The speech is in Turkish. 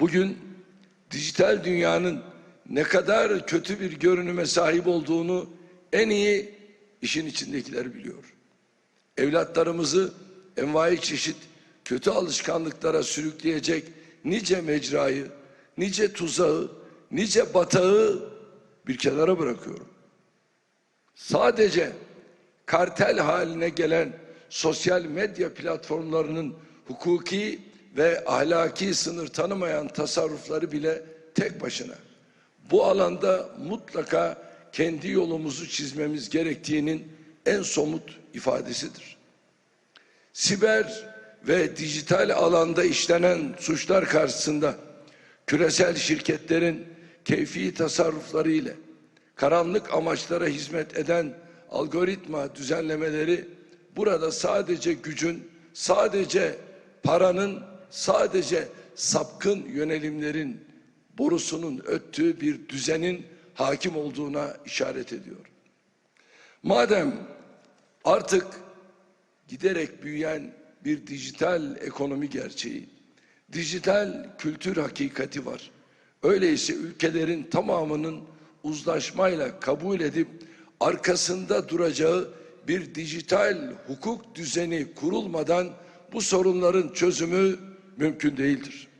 Bugün dijital dünyanın ne kadar kötü bir görünüme sahip olduğunu en iyi işin içindekiler biliyor. Evlatlarımızı envai çeşit kötü alışkanlıklara sürükleyecek nice mecrayı, nice tuzağı, nice batağı bir kenara bırakıyorum. Sadece kartel haline gelen sosyal medya platformlarının hukuki ve ahlaki sınır tanımayan tasarrufları bile tek başına bu alanda mutlaka kendi yolumuzu çizmemiz gerektiğinin en somut ifadesidir. Siber ve dijital alanda işlenen suçlar karşısında küresel şirketlerin keyfi tasarrufları ile karanlık amaçlara hizmet eden algoritma düzenlemeleri burada sadece gücün, sadece paranın, sadece sapkın yönelimlerin borusunun öttüğü bir düzenin hakim olduğuna işaret ediyor. Madem artık giderek büyüyen bir dijital ekonomi gerçeği, dijital kültür hakikati var. Öyleyse ülkelerin tamamının uzlaşmayla kabul edip arkasında duracağı bir dijital hukuk düzeni kurulmadan bu sorunların çözümü mümkün değildir.